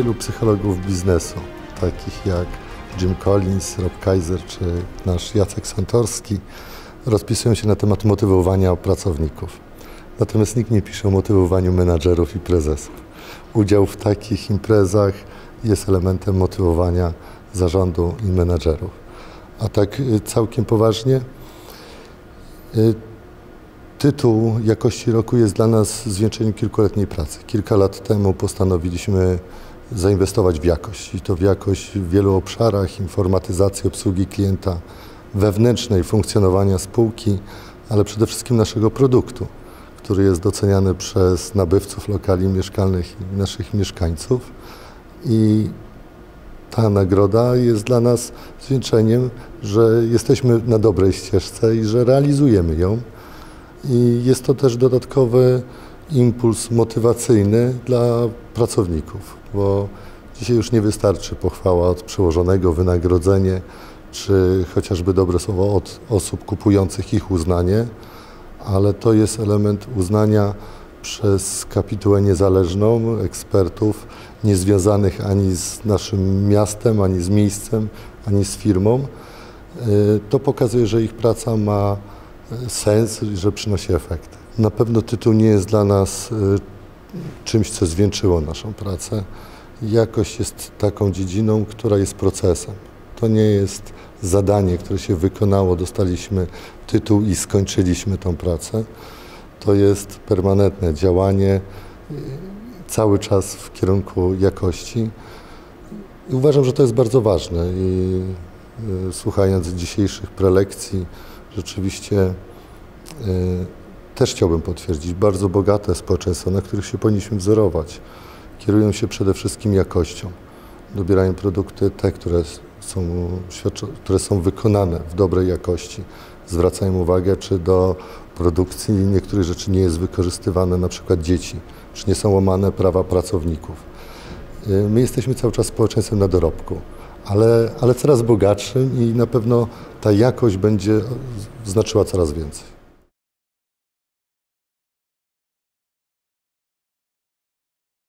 wielu psychologów biznesu, takich jak Jim Collins, Rob Kaiser czy nasz Jacek Santorski, rozpisują się na temat motywowania pracowników. Natomiast nikt nie pisze o motywowaniu menadżerów i prezesów. Udział w takich imprezach jest elementem motywowania zarządu i menadżerów. A tak y, całkiem poważnie, y, tytuł jakości roku jest dla nas zwieńczeniem kilkuletniej pracy. Kilka lat temu postanowiliśmy zainwestować w jakość i to w jakość w wielu obszarach informatyzacji obsługi klienta, wewnętrznej funkcjonowania spółki, ale przede wszystkim naszego produktu, który jest doceniany przez nabywców lokali mieszkalnych i naszych mieszkańców. I ta nagroda jest dla nas zwieńczeniem, że jesteśmy na dobrej ścieżce i że realizujemy ją. I jest to też dodatkowy impuls motywacyjny dla pracowników, bo dzisiaj już nie wystarczy pochwała od przełożonego, wynagrodzenie, czy chociażby dobre słowo od osób kupujących ich uznanie, ale to jest element uznania przez kapitułę niezależną, ekspertów niezwiązanych ani z naszym miastem, ani z miejscem, ani z firmą. Y, to pokazuje, że ich praca ma y, sens i że przynosi efekty. Na pewno tytuł nie jest dla nas y, czymś, co zwieńczyło naszą pracę. Jakość jest taką dziedziną, która jest procesem. To nie jest zadanie, które się wykonało, dostaliśmy tytuł i skończyliśmy tą pracę. To jest permanentne działanie, cały czas w kierunku jakości. I uważam, że to jest bardzo ważne. I y, słuchając dzisiejszych prelekcji, rzeczywiście y, też chciałbym potwierdzić, bardzo bogate społeczeństwo, na których się powinniśmy wzorować, kierują się przede wszystkim jakością. Dobierają produkty te, które są, które są wykonane w dobrej jakości. Zwracają uwagę, czy do produkcji niektórych rzeczy nie jest wykorzystywane, na przykład dzieci, czy nie są łamane prawa pracowników. Y, my jesteśmy cały czas społeczeństwem na dorobku, ale, ale coraz bogatszym i na pewno ta jakość będzie znaczyła coraz więcej.